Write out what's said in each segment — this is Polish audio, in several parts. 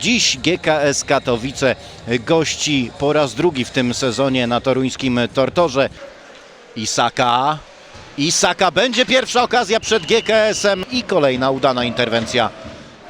Dziś GKS Katowice gości po raz drugi w tym sezonie na toruńskim Tortorze. Isaka. Isaka będzie pierwsza okazja przed GKS-em i kolejna udana interwencja.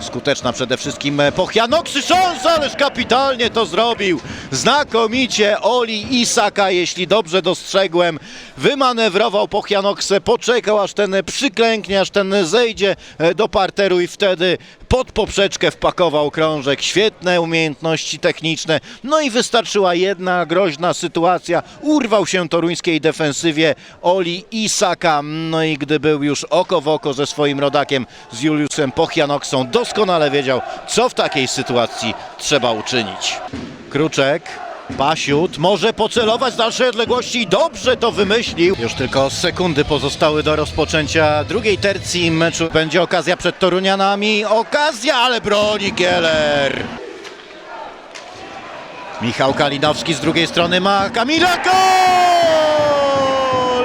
Skuteczna przede wszystkim Pochianoksy szansa, ależ kapitalnie to zrobił. Znakomicie Oli Isaka, jeśli dobrze dostrzegłem, wymanewrował Pochianoksę, poczekał aż ten przyklęknie, aż ten zejdzie do parteru i wtedy pod poprzeczkę wpakował krążek. Świetne umiejętności techniczne. No i wystarczyła jedna groźna sytuacja. Urwał się toruńskiej defensywie Oli Isaka. No i gdy był już oko w oko ze swoim rodakiem, z Juliusem Pochianoksą, doskonale wiedział, co w takiej sytuacji trzeba uczynić. Kruczek. Pasiut może pocelować z dalszej odległości dobrze to wymyślił. Już tylko sekundy pozostały do rozpoczęcia drugiej tercji meczu. Będzie okazja przed Torunianami. Okazja, ale broni Kieler. Michał Kalinowski z drugiej strony ma Kamila Gol!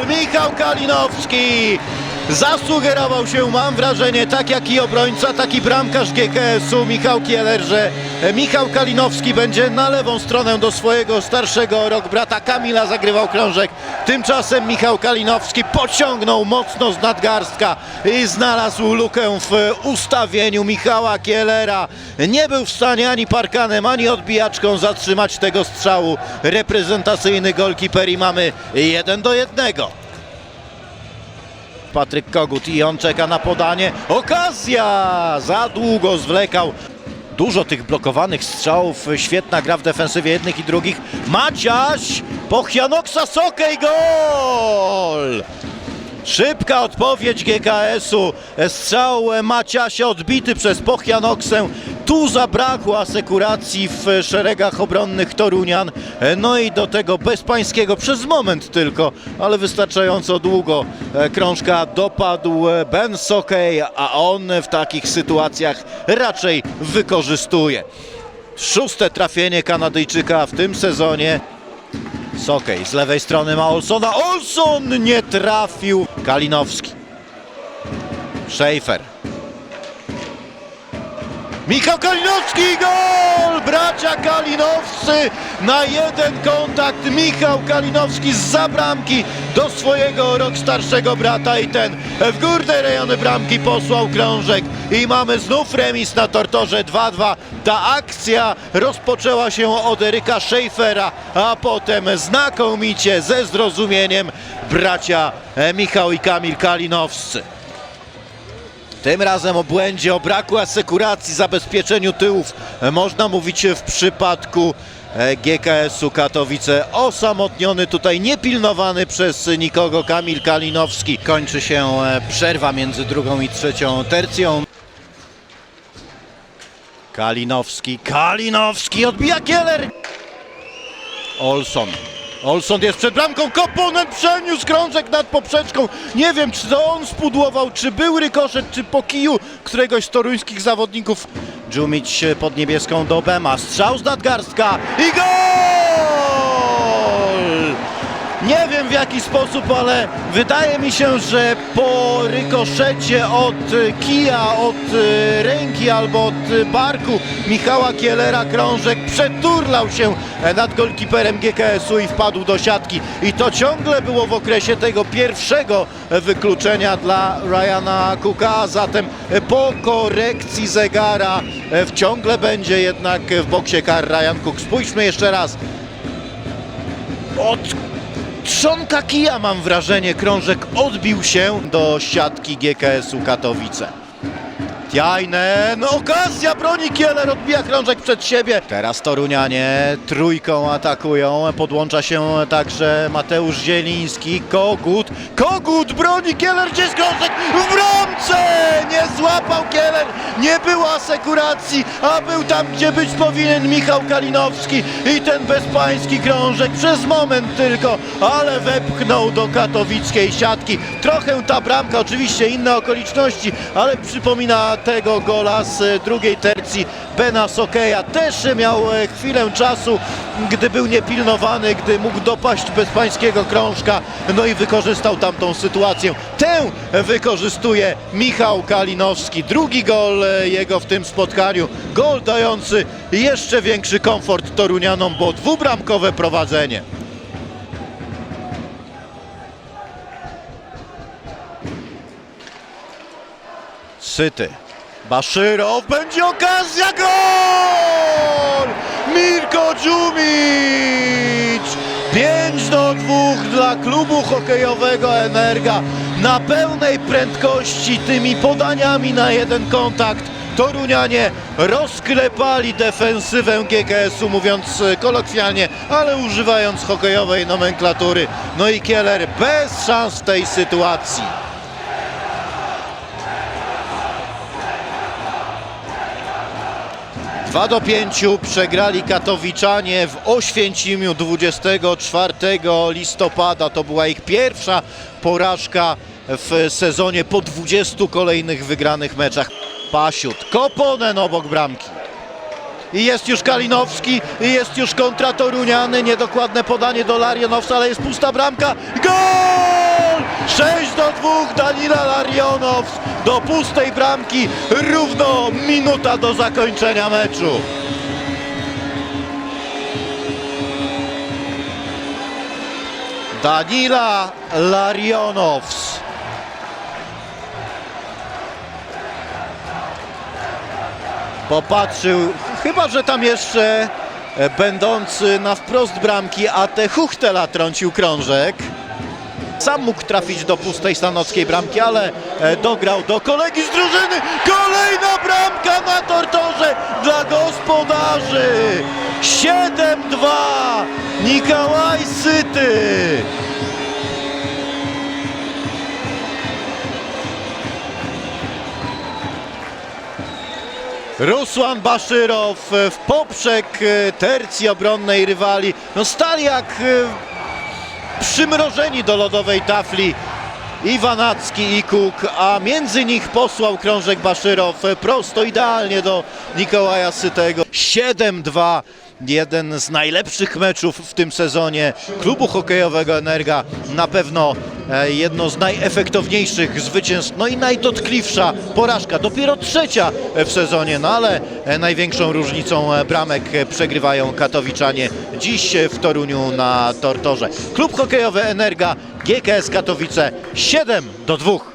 Michał Kalinowski zasugerował się, mam wrażenie, tak jak i obrońca, tak i bramkarz GKS-u Michał Kieler, że Michał Kalinowski będzie na lewą stronę do swojego starszego rok brata Kamila zagrywał krążek. Tymczasem Michał Kalinowski pociągnął mocno z nadgarstka i znalazł lukę w ustawieniu Michała Kielera. Nie był w stanie ani parkanem, ani odbijaczką zatrzymać tego strzału. Reprezentacyjny golkiper i mamy jeden do jednego. Patryk Kogut i on czeka na podanie. Okazja! Za długo zwlekał. Dużo tych blokowanych strzałów, świetna gra w defensywie jednych i drugich. Maciaś! Pochianoksa Sokej gol! Szybka odpowiedź GKS-u. Strzał Maciasia odbity przez Pochianoksę. Tu zabrakło asekuracji w szeregach obronnych Torunian. No i do tego bezpańskiego przez moment tylko, ale wystarczająco długo krążka dopadł Ben Sokej, a on w takich sytuacjach raczej wykorzystuje. Szóste trafienie Kanadyjczyka w tym sezonie. Sokej z lewej strony ma Olsona. Olson nie trafił. Kalinowski. Schaefer. Michał Kalinowski, gol! Bracia Kalinowscy na jeden kontakt. Michał Kalinowski z zabramki do swojego rok starszego brata i ten w górne rejony bramki posłał krążek. I mamy znów remis na Tortorze 2-2. Ta akcja rozpoczęła się od Eryka Schaefera, a potem znakomicie ze zrozumieniem bracia e, Michał i Kamil Kalinowscy. Tym razem o błędzie, o braku asekuracji, zabezpieczeniu tyłów. Można mówić w przypadku e, GKS-u Katowice. Osamotniony tutaj, niepilnowany przez nikogo Kamil Kalinowski. Kończy się e, przerwa między drugą i trzecią tercją. Kalinowski, Kalinowski, odbija Kieler. Olson. Olson jest przed bramką, komponent przeniósł krążek nad poprzeczką. Nie wiem, czy to on spudłował, czy był rykoszet, czy po kiju któregoś z toruńskich zawodników. Dżumić pod niebieską do Bema. Strzał z nadgarstka i gol! Nie wiem w jaki sposób, ale wydaje mi się, że po rykoszecie od kija, od e, ręki albo od barku Michała Kielera krążek przeturlał się nad golkiperem GKS-u i wpadł do siatki. I to ciągle było w okresie tego pierwszego wykluczenia dla Ryana Cooka, a zatem po korekcji zegara e, ciągle będzie jednak w boksie kar Ryan Cook. Spójrzmy jeszcze raz. Od trzonka kija mam wrażenie, krążek odbił się do siatki GKS-u Katowice. Tiajnen, okazja, broni Kieler, odbija krążek przed siebie. Teraz Torunianie trójką atakują, podłącza się także Mateusz Zieliński, Kogut, Kogut, broni Kieler, gdzie jest krążek? W bramce! Nie złapał Kieler, nie było asekuracji, a był tam, gdzie być powinien Michał Kalinowski i ten bezpański krążek przez moment tylko, ale wepchnął do katowickiej siatki. Trochę ta bramka, oczywiście inne okoliczności, ale przypomina czwartego gola z e, drugiej tercji Bena Sokeja. Też miał e, chwilę czasu, gdy był niepilnowany, gdy mógł dopaść bezpańskiego krążka, no i wykorzystał tamtą sytuację. Tę wykorzystuje Michał Kalinowski. Drugi gol e, jego w tym spotkaniu. Gol dający jeszcze większy komfort Torunianom, bo dwubramkowe prowadzenie. Syty. Baszyrow, będzie okazja, gol! Mirko Dżumić! 5 do 2 dla klubu hokejowego Energa. Na pełnej prędkości tymi podaniami na jeden kontakt. Torunianie rozklepali defensywę GKS-u, mówiąc e, kolokwialnie, ale używając hokejowej nomenklatury. No i Kieler bez szans w tej sytuacji. 2 do 5 przegrali Katowiczanie w Oświęcimiu 24 listopada. To była ich pierwsza porażka w sezonie po 20 kolejnych wygranych meczach. Pasiut, Koponen obok bramki. I jest już Kalinowski, i jest już kontra Toruniany, niedokładne podanie do Larionowca, ale jest pusta bramka. Gol! 6 do 2 Danila Larionows do pustej bramki, równo minuta do zakończenia meczu. Danila Larionows. Popatrzył, chyba że tam jeszcze e, będący na wprost bramki AT Huchtela trącił krążek. Sam mógł trafić do pustej stanockiej bramki, ale e, dograł do kolegi z drużyny. Kolejna bramka na tortorze dla gospodarzy. 7-2 Nikołaj Syty. Rusłan Baszyrow w poprzek e, tercji obronnej rywali. No stali jak e, przymrożeni do lodowej tafli. Iwanacki i Kuk, a między nich posłał krążek Baszyrow prosto, idealnie do Nikołaja Sytego. 7-2, jeden z najlepszych meczów w tym sezonie klubu hokejowego Energa. Na pewno e, jedno z najefektowniejszych zwycięstw, no i najdotkliwsza porażka. Dopiero trzecia w sezonie, no ale e, największą różnicą e, bramek e, przegrywają Katowiczanie dziś e, w Toruniu na Tortorze. Klub hokejowy Energa GKS Katowice 7 do 2.